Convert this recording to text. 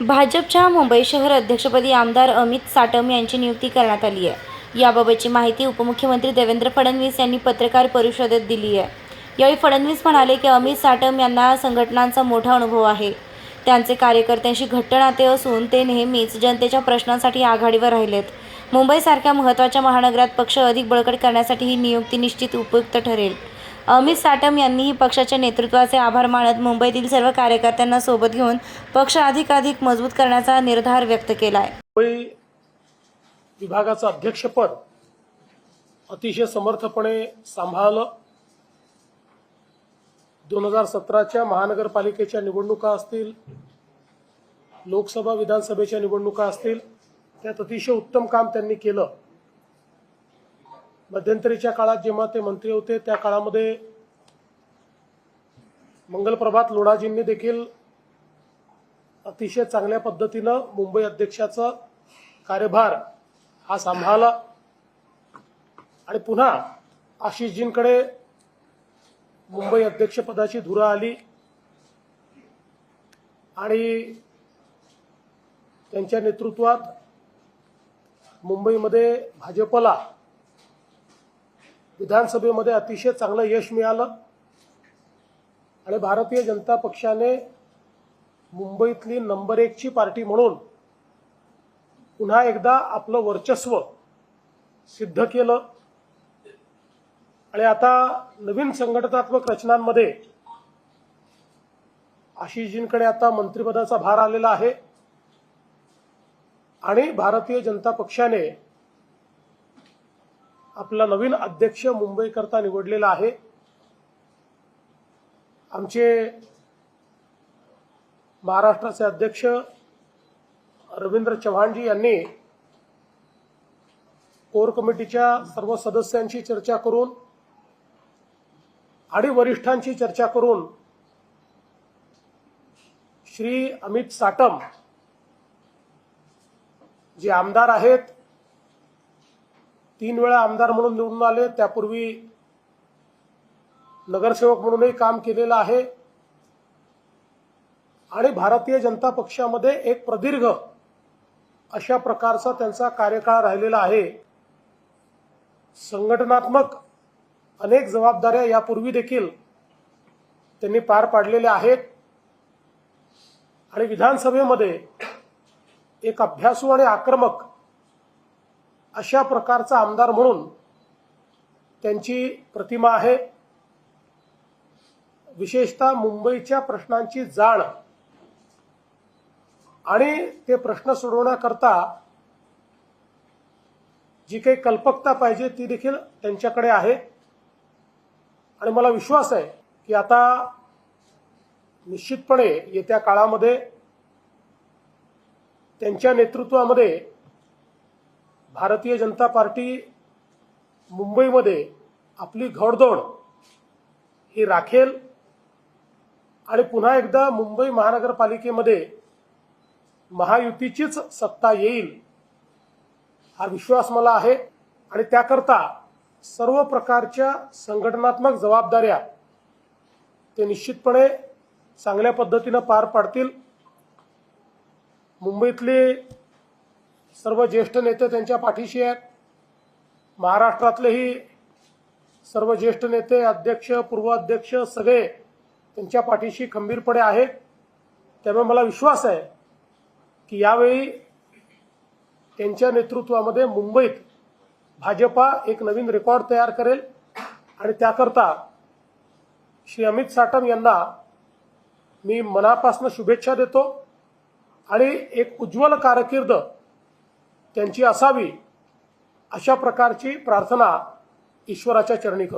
भाजपच्या मुंबई शहर अध्यक्षपदी आमदार अमित साटम यांची नियुक्ती करण्यात आली आहे. याबाबतची माहिती उपमुख्यमंत्री देवेंद्र फडणवीस यांनी पत्रकार परिषदेत दिली आहे. यावेळी फडणवीस म्हणाले की अमित साटम यांना संघटनांचा मोठा अनुभव आहे. त्यांचे कार्यकर्त्यांशी घट्ट नाते असून ते नेहमीच जनतेच्या प्रश्नांसाठी आघाडीवर राहिलेत. मुंबईसारख्या महत्त्वाच्या महानगरात पक्ष अधिक बळकट करण्यासाठी ही नियुक्ती निश्चित उपयुक्त ठरेल. अमित साटम यांनीही पक्षाच्या नेतृत्वाचे आभार मानत मुंबईतील सर्व कार्यकर्त्यांना सोबत घेऊन पक्ष अधिकाधिक मजबूत करण्याचा निर्धार व्यक्त केला आहे मुंबई विभागाचं अध्यक्षपद अतिशय समर्थपणे सांभाळलं. दोन हजार सतराच्या महानगरपालिकेच्या निवडणुका असतील लोकसभा विधानसभेच्या निवडणुका असतील त्यात अतिशय उत्तम काम त्यांनी केलं. मध्यंतरीच्या काळात जेव्हा ते मंत्री होते त्या काळामध्ये मंगलप्रभात लोढाजींनी देखील अतिशय चांगल्या पद्धतीनं मुंबई अध्यक्षाचा कार्यभार हा सांभाळला. आणि पुन्हा आशिषजींकडे मुंबई अध्यक्षपदाची धुरा आली. आणि त्यांच्या नेतृत्वात मुंबईमध्ये भाजपला विधानसभेमध्ये अतिशय चांगलं यश मिळालं. आणि भारतीय जनता पक्षाने मुंबईतली नंबर एकची पार्टी म्हणून पुन्हा एकदा आपलं वर्चस्व सिद्ध केलं. आणि आता नवीन संघटनात्मक रचनांमध्ये आशिषजींकडे आता मंत्रिपदाचा भार आलेला आहे. आणि भारतीय जनता पक्षाने आपला नवीन अध्यक्ष मुंबईकरता निवडलेला आहे. आमचे महाराष्ट्राचे अध्यक्ष रवींद्र चव्हाणजी यांनी कोर कमिटीच्या सर्व सदस्यांशी चर्चा करून आणि वरिष्ठांची चर्चा करून श्री अमित साटम जे आमदार आहेत तीन वेळा आमदार म्हणून निवडून आले. त्यापूर्वी नगरसेवक म्हणूनही काम केलेलं आहे. आणि भारतीय जनता पक्षामध्ये एक प्रदीर्घ अशा प्रकारचा त्यांचा कार्यकाळ राहिलेला आहे. संघटनात्मक अनेक जबाबदाऱ्या यापूर्वी देखील त्यांनी पार पाडलेल्या आहेत. आणि विधानसभेमध्ये एक अभ्यासू आणि आक्रमक अशा प्रकारचा आमदार म्हणून त्यांची प्रतिमा आहे. विशेषतः मुंबईच्या प्रश्नांची जाण आणि ते प्रश्न सोडवण्याकरता जी काही कल्पकता पाहिजे ती देखील त्यांच्याकडे आहे. आणि मला विश्वास आहे की आता निश्चितपणे येत्या काळामध्ये त्यांच्या नेतृत्वामध्ये भारतीय जनता पार्टी मुंबईमध्ये आपली घोडदौड ही राखेल आणि पुन्हा एकदा मुंबई महानगरपालिकेमध्ये महायुतीचीच सत्ता येईल हा विश्वास मला आहे. आणि त्याकरता सर्व प्रकारच्या संघटनात्मक जबाबदाऱ्या ते निश्चितपणे चांगल्या पद्धतीनं पार पाडतील. मुंबईतले सर्व ज्येष्ठ नेते त्यांच्या पाठीशी आहेत. महाराष्ट्रातलेही सर्व ज्येष्ठ नेते अध्यक्ष पूर्व अध्यक्ष सगळे त्यांच्या पाठीशी खंबीरपणे आहेत. त्यामुळे मला विश्वास आहे की यावेळी त्यांच्या नेतृत्वामध्ये मुंबईत भाजपा एक नवीन रेकॉर्ड तयार करेल आणि त्याकरता श्री अमित साटम यांना मी मनापासून शुभेच्छा देतो. आणि एक उज्ज्वल कारकीर्द त्यांची असावी अशा प्रकारची प्रार्थना ईश्वराच्या चरणी करतो.